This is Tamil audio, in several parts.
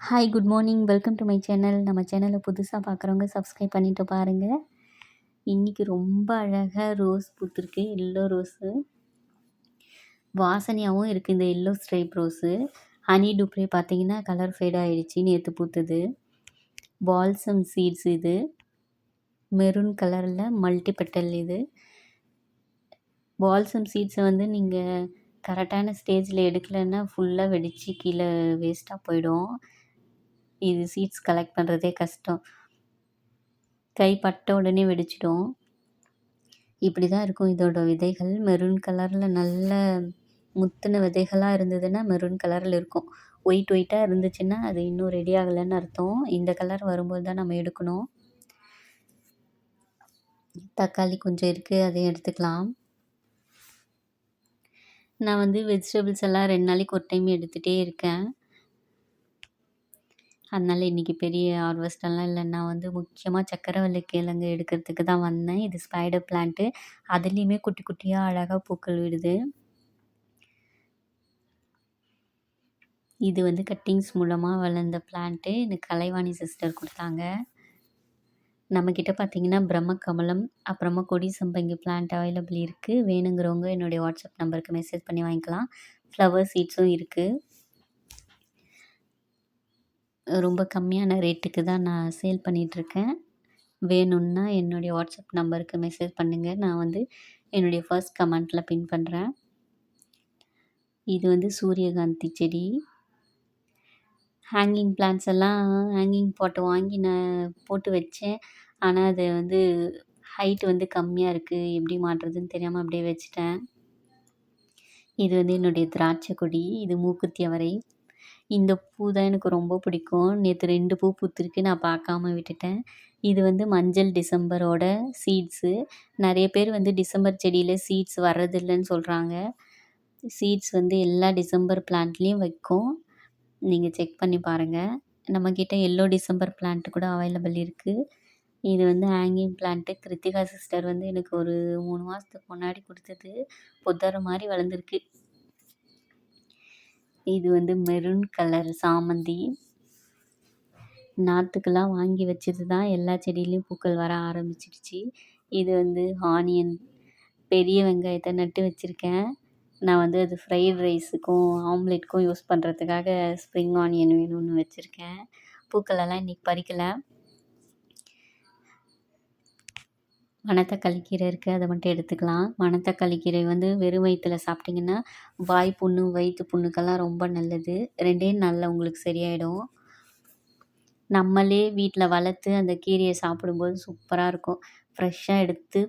Hi good morning welcome to my channel நம்ம சேனலை புதுசாக பார்க்குறவங்க சப்ஸ்கிரைப் பண்ணிட்டு பாருங்கள் இன்றைக்கி ரொம்ப அழகாக ரோஸ் பூத்துருக்கு. எல்லோ ரோஸு வாசனையாகவும் இருக்குது இந்த எல்லோ ஸ்ட்ரைப் ரோஸு ஹனி டூப்ரே பார்த்தீங்கன்னா கலர் ஃபேட் ஆகிடுச்சி நேற்று பூத்துது. பால்சம் சீட்ஸ் இது. மெரூன் கலரில் மல்டிபெட்டல் இது. பால்சம் சீட்ஸை வந்து நீங்கள் கரெக்டான ஸ்டேஜில் எடுக்கலைன்னா ஃபுல்லாக வெடித்து கீழே வேஸ்ட்டாக போயிடும். இது சீட்ஸ் கலெக்ட் பண்ணுறதே கஷ்டம். கை பட்ட உடனே வெடிச்சிடும். இப்படி தான் இருக்கும் இதோட விதைகள். மெரூன் கலரில் நல்ல முத்தின விதைகளாக இருந்ததுன்னா மெரூன் கலரில் இருக்கும். ஒயிட் ஒயிட்டாக இருந்துச்சுன்னா அது இன்னும் ரெடி ஆகலைன்னு அர்த்தம். இந்த கலர் வரும்போது தான் நம்ம எடுக்கணும். தக்காளி கொஞ்சம் இருக்குது அதையும் எடுத்துக்கலாம். நான் வந்து வெஜிடபிள்ஸ் எல்லாம் ரெண்டு நாளைக்கு ஒரு டைம் எடுத்துகிட்டே இருக்கேன். அதனால் இன்றைக்கி பெரிய ஹார்வெஸ்டெல்லாம் இல்லை. நான் வந்து முக்கியமாக சக்கரவள்ளி கிழங்கு எடுக்கிறதுக்கு தான் வந்தேன். இது ஸ்பைடர் பிளான்ட்டு அதுலேயுமே குட்டி குட்டியாக அழகாக பூக்கள் விடுது. இது வந்து கட்டிங்ஸ் மூலமாக வளர்ந்த பிளான்ட்டு எனக்கு கலைவாணி சிஸ்டர் கொடுத்தாங்க. நம்மக்கிட்ட பார்த்தீங்கன்னா பிரம்ம கமலம் அப்புறமா கொடி சம்பங்கி பிளான்ட் அவைலபிள் இருக்குது வேணுங்கிறவங்க என்னுடைய வாட்ஸ்அப் நம்பருக்கு மெசேஜ் பண்ணி வாங்கிக்கலாம். ஃப்ளவர் சீட்ஸும் இருக்குது ரொம்ப கம்மியான ரேட்டுக்கு தான் நான் சேல் பண்ணிகிட்ருக்கேன் வேணும்னா என்னுடைய வாட்ஸ்அப் நம்பருக்கு மெசேஜ் பண்ணுங்கள் நான் வந்து என்னுடைய ஃபர்ஸ்ட் கமெண்ட்டில் பின் பண்ணுறேன் இது வந்து சூரியகாந்தி செடி. ஹேங்கிங் பிளான்ஸ் எல்லாம் ஹேங்கிங் பாட்டு வாங்கி நான் போட்டு வச்சேன். ஆனால் அது வந்து ஹைட் வந்து கம்மியாக இருக்குது எப்படி மாட்டுறதுன்னு தெரியாமல் அப்படியே வச்சுட்டேன். இது வந்து என்னுடைய திராட்சை கொடி. இது மூக்குத்தி அவரை. இந்த பூ தான் எனக்கு ரொம்ப பிடிக்கும். நேற்று ரெண்டு பூ பூத்திருக்கு நான் பார்க்காம விட்டுட்டேன். இது வந்து மஞ்சள் டிசம்பரோட சீட்ஸு நிறைய பேர் வந்து டிசம்பர் செடியில் சீட்ஸ் வர்றதில்லைன்னு சொல்கிறாங்க சீட்ஸ் வந்து எல்லா டிசம்பர் பிளான்ட்லேயும் வைக்கும். நீங்கள் செக் பண்ணி பாருங்கள் நம்மக்கிட்ட எல்லோ டிசம்பர் பிளான்ட் கூட அவைலபிள் இருக்குது இது வந்து ஹேங்கிங் பிளான்ட்டு கிருத்திகா சிஸ்டர் வந்து எனக்கு ஒரு மூணு மாதத்துக்கு முன்னாடி கொடுத்தது. புதர் மாதிரி வளர்ந்துருக்கு. இது வந்து மெரூன் கலர் சாமந்தி. நாற்றுக்கெல்லாம் வாங்கி வச்சது தான் எல்லா செடியிலையும் பூக்கள் வர ஆரம்பிச்சிடுச்சு. இது வந்து ஆனியன் பெரிய வெங்காயத்தை நட்டு வச்சுருக்கேன். நான் வந்து அது ஃப்ரைட் ரைஸுக்கும் ஆம்லேட்டுக்கும் யூஸ் பண்ணுறதுக்காக ஸ்ப்ரிங் ஆனியன் வேணும்னு வச்சுருக்கேன். பூக்களெல்லாம் இன்றைக்கி பறிக்கலை. மணத்தக்காளி கீரை இருக்குது அதை மட்டும் எடுத்துக்கலாம். மணத்தக்காளி கீரை வந்து வெறும் வயிற்றில் சாப்பிட்டிங்கன்னா வாய் புண்ணு வயிற்று புண்ணுக்கெல்லாம் ரொம்ப நல்லது. ரெண்டே நாளில் உங்களுக்கு சரியாயிடும். நம்மளே வீட்டில் வளர்த்து அந்த கீரையை சாப்பிடும்போது சூப்பராக இருக்கும். ஃப்ரெஷ்ஷாக எடுத்து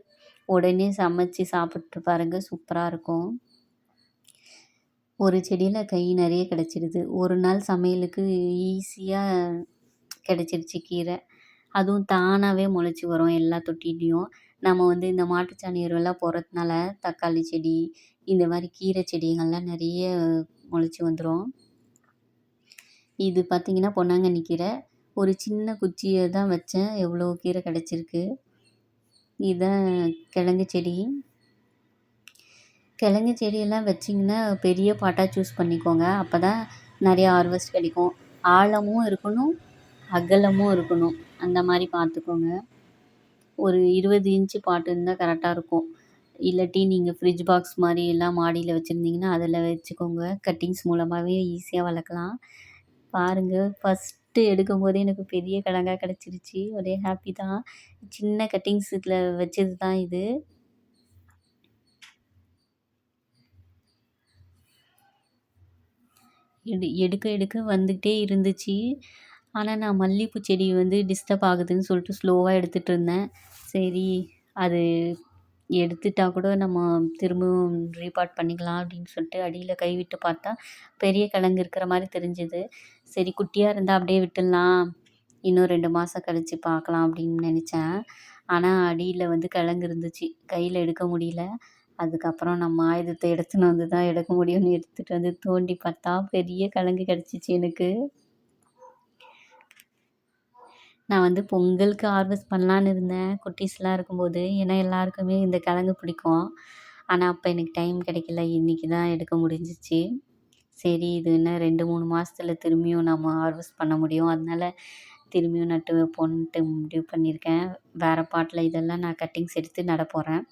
உடனே சமைச்சி சாப்பிட்டு பாருங்கள் சூப்பராக இருக்கும். ஒரு செடியில் கை நிறைய கிடச்சிடுது ஒரு நாள் சமையலுக்கு ஈஸியாக கிடச்சிருச்சு கீரை. அதுவும் தானாகவே முளைச்சி வரும் எல்லா தொட்டிலையும் நம்ம வந்து இந்த மாட்டுச்சாணி எருவெல்லாம் போடுறதுனால தக்காளி செடி இந்த மாதிரி கீரை செடிங்கள்லாம் நிறைய முளைச்சி வந்துடும் இது பார்த்திங்கன்னா பொன்னாங்கண்ணி கீரை. ஒரு சின்ன குச்சியை தான் வச்சேன். எவ்வளோ கீரை கிடச்சிருக்கு. இதுதான் கிழங்கு செடி. கிழங்கு செடியெல்லாம் வச்சிங்கன்னா பெரிய பாட்டாக சூஸ் பண்ணிக்கோங்க. அப்போ தான் நிறையா ஹார்வெஸ்ட் கிடைக்கும். ஆழமும் இருக்கணும் அகலமும் இருக்கணும். அந்த மாதிரி பார்த்துக்கோங்க. ஒரு இருபது இன்ச்சு பாட்டு இருந்தால் கரெக்டாக இருக்கும். இல்லாட்டி நீங்கள் ஃப்ரிட்ஜ் பாக்ஸ் மாதிரி எல்லாம் மாடியில் வச்சுருந்தீங்கன்னா அதில் வச்சுக்கோங்க. கட்டிங்ஸ் மூலமாகவே ஈஸியாக வளர்க்கலாம். பாருங்கள் ஃபஸ்ட்டு எடுக்கும் போதே எனக்கு பெரிய கிழங்கா கிடச்சிருச்சு. ஒரே ஹாப்பி தான். சின்ன கட்டிங்ஸ் இதில் வச்சது தான் இது. எடு எடுக்க எடுக்க வந்துக்கிட்டே இருந்துச்சு. ஆனால் நான் மல்லிகைப்பூ செடி வந்து டிஸ்டர்ப் ஆகுதுன்னு சொல்லிட்டு ஸ்லோவாக எடுத்துகிட்டு இருந்தேன் சரி அது எடுத்துட்டால் கூட நம்ம திரும்பவும் ரீபாட் பண்ணிக்கலாம் அப்படின்னு சொல்லிட்டு அடியில் கை விட்டு பார்த்தா பெரிய கிழங்கு இருக்கிற மாதிரி தெரிஞ்சுது. சரி குட்டியாக இருந்தால் அப்படியே விட்டுடலாம். இன்னும் ரெண்டு மாதம் கழித்து பார்க்கலாம் அப்படின்னு நினச்சேன். ஆனால் அடியில் வந்து கிழங்கு இருந்துச்சு. கையில் எடுக்க முடியல. அதுக்கப்புறம் நம்ம ஆயுதத்தை எடுத்துன்னு வந்து தான் எடுக்க முடியும்னு எடுத்துகிட்டு வந்து தோண்டி பார்த்தா பெரிய கிழங்கு கிடச்சிச்சு எனக்கு. நான் வந்து பொங்கலுக்கு ஹார்வெஸ்ட் பண்ணலான்னு இருந்தேன். குட்டீஸ்லாம் இருக்கும்போது ஏன்னா எல்லாருக்குமே இந்த கிழங்கு பிடிக்கும். ஆனால் அப்போ எனக்கு டைம் கிடைக்கல. இன்றைக்கி தான் எடுக்க முடிஞ்சிச்சு. சரி இது இன்னும் ரெண்டு மூணு மாதத்துல திரும்பியும் நம்ம ஹார்வெஸ்ட் பண்ண முடியும். அதனால திரும்பியும் நட்டு வைப்போன்ட்டு முடிவு பண்ணியிருக்கேன். வேறு பாட்டில் இதெல்லாம் நான் கட்டிங்ஸ் எடுத்து நட போகிறேன்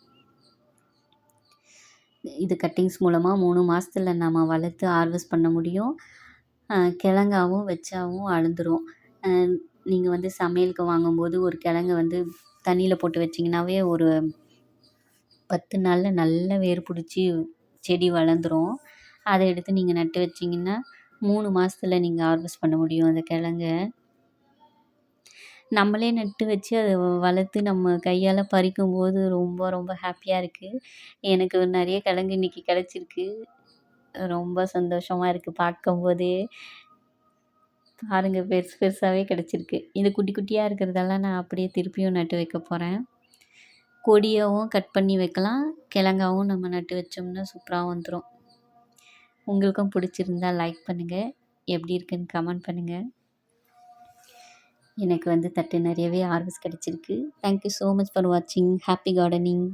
இது கட்டிங்ஸ் மூலமாக மூணு மாதத்துல நம்ம வளர்த்து ஹார்வெஸ்ட் பண்ண முடியும். கிழங்காவும் வச்சாவும் அழுந்துரும். நீங்கள் வந்து சமையலுக்கு வாங்கும்போது ஒரு கிழங்க வந்து தண்ணியில் போட்டு வச்சிங்கனாவே ஒரு பத்து நாளில் நல்ல வேர் பிடிச்சி செடி வளர்ந்துரும். அதை எடுத்து நீங்கள் நட்டு வச்சிங்கன்னா மூணு மாதத்துல நீங்கள் ஹார்வெஸ்ட் பண்ண முடியும் அந்த கிழங்க. நம்மளே நட்டு வச்சு அதை வளர்த்து நம்ம கையால் பறிக்கும்போது ரொம்ப ரொம்ப ஹாப்பியாக இருக்குது எனக்கு நிறைய கிழங்கு இன்றைக்கி கிடச்சிருக்கு. ரொம்ப சந்தோஷமாக இருக்குது பார்க்கும்போதே. பாருங்கள் பெருசு பெருசாகவே கிடச்சிருக்கு. இது குட்டி குட்டியாக இருக்கிறதெல்லாம் நான் அப்படியே திருப்பியும் நட்டு வைக்க போகிறேன் கொடியாகவும் கட் பண்ணி வைக்கலாம். கிழங்காவும் நம்ம நட்டு வச்சோம்னா சூப்பராக வந்துடும் உங்களுக்கும் பிடிச்சிருந்தா லைக் பண்ணுங்கள் எப்படி இருக்குன்னு கமெண்ட் பண்ணுங்கள் எனக்கு வந்து தட்டு நிறையவே ஆர்வஸ் கிடச்சிருக்கு. Thank you so much for வாட்சிங் ஹாப்பி கார்டனிங்